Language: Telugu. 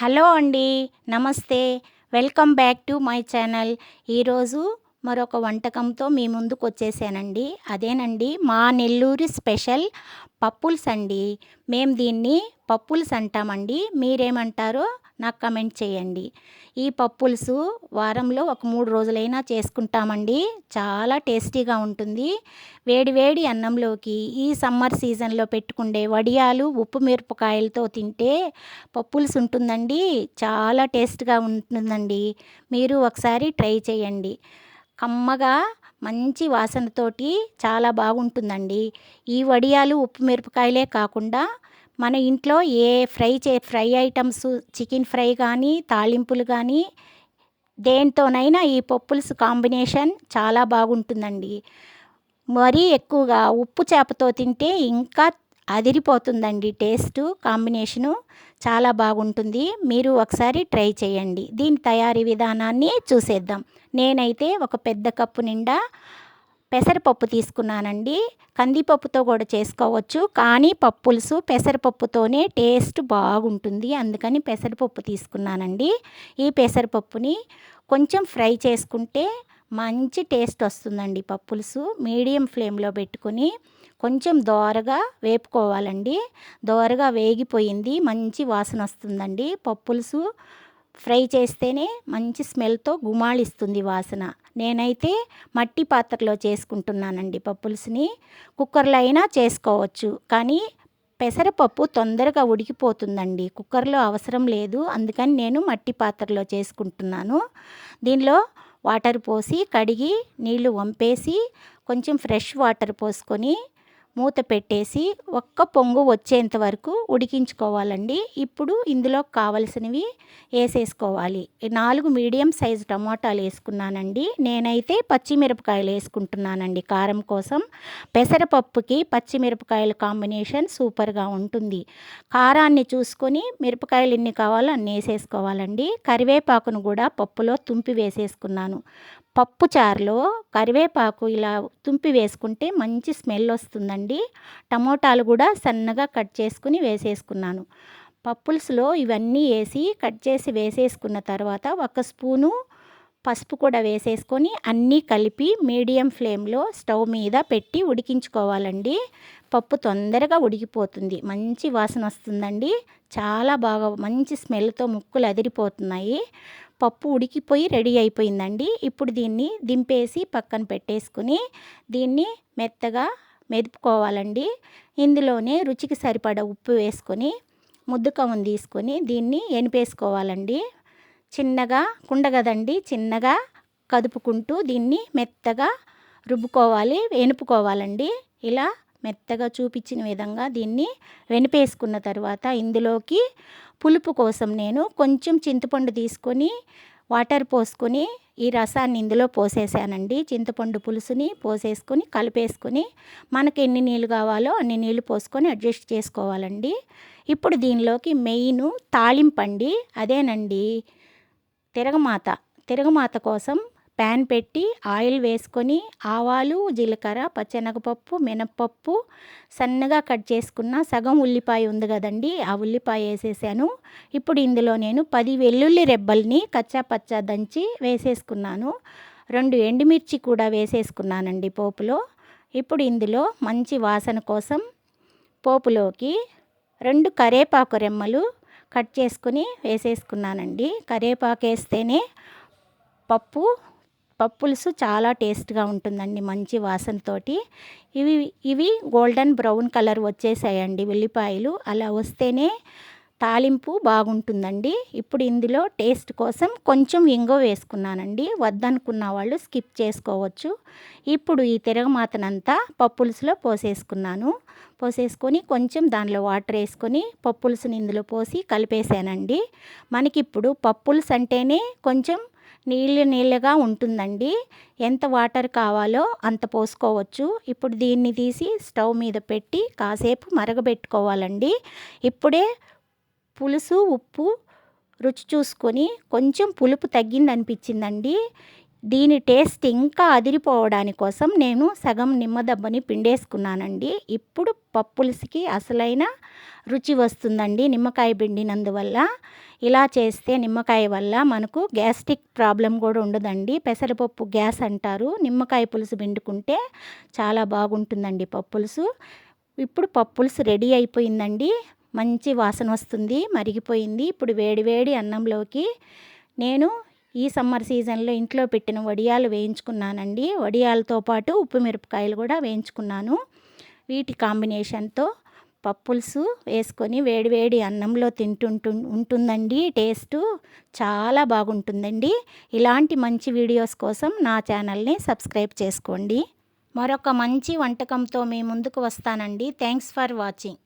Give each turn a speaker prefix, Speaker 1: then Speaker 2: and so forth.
Speaker 1: హలో అండి నమస్తే. Welcome back to my channel. ఈరోజు మరొక వంటకంతో మీ ముందుకు వచ్చేసానండి అదేనండి మా నెల్లూరు స్పెషల్ పప్పుల్స్ అండి. మేము దీన్ని పప్పుల్స్ అంటామండి. మీరేమంటారో నాకు కమెంట్ చేయండి. ఈ పప్పుల్స్ వారంలో ఒక మూడు రోజులైనా చేసుకుంటామండి. చాలా టేస్టీగా ఉంటుంది. వేడి వేడి అన్నంలోకి ఈ సమ్మర్ సీజన్లో పెట్టుకుండే వడియాలు ఉప్పు మిరపకాయలతో తింటే పప్పుల్స్ ఉంటుందండి. చాలా టేస్ట్గా ఉంటుందండి. మీరు ఒకసారి ట్రై చేయండి. కమ్మగా మంచి వాసనతోటి చాలా బాగుంటుందండి. ఈ వడియాలు ఉప్పు మిరపకాయలే కాకుండా మన ఇంట్లో ఏ ఫ్రై చే ఫ్రై ఐటమ్స్ చికెన్ ఫ్రై కానీ తాలింపులు కానీ దేంతోనైనా ఈ పప్పుల్స్ కాంబినేషన్ చాలా బాగుంటుందండి. మరీ ఎక్కువగా ఉప్పు చేపతో తింటే ఇంకా అదిరిపోతుందండి టేస్ట్ కాంబినేషను చాలా బాగుంటుంది. మీరు ఒకసారి ట్రై చేయండి. దీని తయారీ విధానాన్ని చూసేద్దాం. నేనైతే ఒక పెద్ద కప్పు నిండా పెసరపప్పు తీసుకున్నానండి. కందిపప్పుతో కూడా చేసుకోవచ్చు. కానీ పప్పులుసు పెసరపప్పుతోనే టేస్ట్ బాగుంటుంది. అందుకని పెసరపప్పు తీసుకున్నానండి. ఈ పెసరపప్పుని కొంచెం ఫ్రై చేసుకుంటే మంచి టేస్ట్ వస్తుందండి పప్పులుసు. మీడియం ఫ్లేమ్లో పెట్టుకొని కొంచెం దోరగా వేపుకోవాలండి. దోరగా వేగిపోయింది. మంచి వాసన వస్తుందండి. పప్పులుసు ఫ్రై చేస్తేనే మంచి స్మెల్తో గుమాళిస్తుంది వాసన. నేనైతే మట్టి పాత్రలో చేసుకుంటున్నానండి పప్పులుసుని. కుక్కర్లో అయినా చేసుకోవచ్చు. కానీ పెసరపప్పు తొందరగా ఉడికిపోతుందండి. కుక్కర్లో అవసరం లేదు. అందుకని నేను మట్టి పాత్రలో చేసుకుంటున్నాను. దీనిలో వాటర్ పోసి కడిగి నీళ్ళు వంపేసి కొంచెం ఫ్రెష్ వాటర్ పోసుకొని మూత పెట్టేసి ఒక్క పొంగు వచ్చేంత వరకు ఉడికించుకోవాలండి. ఇప్పుడు ఇందులో కావలసినవి వేసేసుకోవాలి. నాలుగు మీడియం సైజు టమాటాలు వేసుకున్నానండి. నేనైతే పచ్చిమిరపకాయలు వేసుకుంటున్నానండి. కారం కోసం పెసరపప్పుకి పచ్చిమిరపకాయల కాంబినేషన్ సూపర్గా ఉంటుంది. కారాన్ని చూసుకొని మిరపకాయలు ఎన్ని కావాలో అన్ని వేసేసుకోవాలండి. కరివేపాకును కూడా పప్పులో తుంపి వేసేసుకున్నాను. పప్పు చారులో కరివేపాకు ఇలా తుంపి వేసుకుంటే మంచి స్మెల్ వస్తుందండి. టమోటాలు కూడా సన్నగా కట్ చేసుకుని వేసేసుకున్నాను. పప్పుల్స్లో ఇవన్నీ వేసి కట్ చేసి వేసేసుకున్న తర్వాత ఒక స్పూను పసుపు కూడా వేసేసుకొని అన్నీ కలిపి మీడియం ఫ్లేమ్లో స్టవ్ మీద పెట్టి ఉడికించుకోవాలండి. పప్పు తొందరగా ఉడికిపోతుంది. మంచి వాసన వస్తుందండి. చాలా బాగా మంచి స్మెల్తో ముక్కులు అదిరిపోతున్నాయి. పప్పు ఉడికిపోయి రెడీ అయిపోయిందండి. ఇప్పుడు దీన్ని దింపేసి పక్కన పెట్టేసుకుని దీన్ని మెత్తగా మెదుపుకోవాలండి. ఇందులోనే రుచికి సరిపడ ఉప్పు వేసుకొని ముద్దుకవం తీసుకొని దీన్ని ఎనిపేసుకోవాలండి. చిన్నగా కుండగదండి. చిన్నగా కదుపుకుంటూ దీన్ని మెత్తగా రుబ్బుకోవాలి ఎనుపుకోవాలండి. ఇలా మెత్తగా చూపించిన విధంగా దీన్ని వెనిపేసుకున్న తర్వాత ఇందులోకి పులుపు కోసం నేను కొంచెం చింతపండు తీసుకొని వాటర్ పోసుకొని ఈ రసాన్ని ఇందులో పోసేసానండి. చింతపండు పులుసుని పోసేసుకొని కలిపేసుకొని మనకి ఎన్ని నీళ్ళు కావాలో అన్ని నీళ్ళు పోసుకొని అడ్జస్ట్ చేసుకోవాలండి. ఇప్పుడు దీనిలోకి మెయిన్ తాలింపండి అదేనండి తిరగమాత. తిరగమాత కోసం ప్యాన్ పెట్టి ఆయిల్ వేసుకొని ఆవాలు జీలకర్ర పచ్చెనగపప్పు మినప్పప్పు సన్నగా కట్ చేసుకున్న సగం ఉల్లిపాయ ఉంది కదండి ఆ ఉల్లిపాయ వేసేసాను. ఇప్పుడు ఇందులో నేను పది వెల్లుల్లి రెబ్బల్ని కచ్చా పచ్చా దంచి వేసేసుకున్నాను. రెండు ఎండుమిర్చి కూడా వేసేసుకున్నానండి పోపులో. ఇప్పుడు ఇందులో మంచి వాసన కోసం పోపులోకి రెండు కరేపాకు రెమ్మలు కట్ చేసుకుని వేసేసుకున్నానండి. కరేపాకు వేస్తేనే పప్పు పప్పులుసు చాలా టేస్ట్గా ఉంటుందండి మంచి వాసనతోటి. ఇవి ఇవి గోల్డెన్ బ్రౌన్ కలర్ వచ్చేసాయండి ఉల్లిపాయలు అలా వస్తేనే తాలింపు బాగుంటుందండి. ఇప్పుడు ఇందులో టేస్ట్ కోసం కొంచెం ఇంగో వేసుకున్నానండి. వద్దనుకున్న వాళ్ళు స్కిప్ చేసుకోవచ్చు. ఇప్పుడు ఈ తిరగమాతనంతా పప్పులుసులో పోసేసుకున్నాను. పోసేసుకొని కొంచెం దానిలో వాటర్ వేసుకొని పప్పులుసుని ఇందులో పోసి కలిపేసానండి. మనకిప్పుడు పప్పులుసు అంటేనే కొంచెం నీళ్ళు నీళ్ళగా ఉంటుందండి. ఎంత వాటర్ కావాలో అంత పోసుకోవచ్చు. ఇప్పుడు దీన్ని తీసి స్టవ్ మీద పెట్టి కాసేపు మరగబెట్టుకోవాలండి. ఇప్పుడే పులుసు ఉప్పు రుచి చూసుకొని కొంచెం పులుపు తగ్గింది అనిపించిందండి దీని టేస్ట్ ఇంకా అదిరిపోవడాని కోసం నేను సగం నిమ్మదబ్బని పిండేసుకున్నానండి. ఇప్పుడు పప్పులుసికి అసలైన రుచి వస్తుందండి నిమ్మకాయ పిండినందువల్ల. ఇలా చేస్తే నిమ్మకాయ వల్ల మనకు గ్యాస్ట్రిక్ ప్రాబ్లం కూడా ఉండదండి. పెసరపప్పు గ్యాస్ అంటారు. నిమ్మకాయ పులుసు పిండుకుంటే చాలా బాగుంటుందండి పప్పులుసు. ఇప్పుడు పప్పులుసు రెడీ అయిపోయిందండి. మంచి వాసన వస్తుంది మరిగిపోయింది. ఇప్పుడు వేడి వేడి అన్నంలోకి నేను ఈ సమ్మర్ సీజన్లో ఇంట్లో పెట్టిన వడియాలు వేయించుకున్నానండి. వడియాలతో పాటు ఉప్పు మిరపకాయలు కూడా వేయించుకున్నాను. వీటి కాంబినేషన్తో పప్పులుసు వేసుకొని వేడివేడి అన్నంలో తింటుంటు ఉంటుందండి. టేస్ట్ చాలా బాగుంటుందండి. ఇలాంటి మంచి వీడియోస్ కోసం నా ఛానల్ని సబ్స్క్రైబ్ చేసుకోండి. మరొక మంచి వంటకంతో మీ ముందుకు వస్తానండి. Thanks for watching.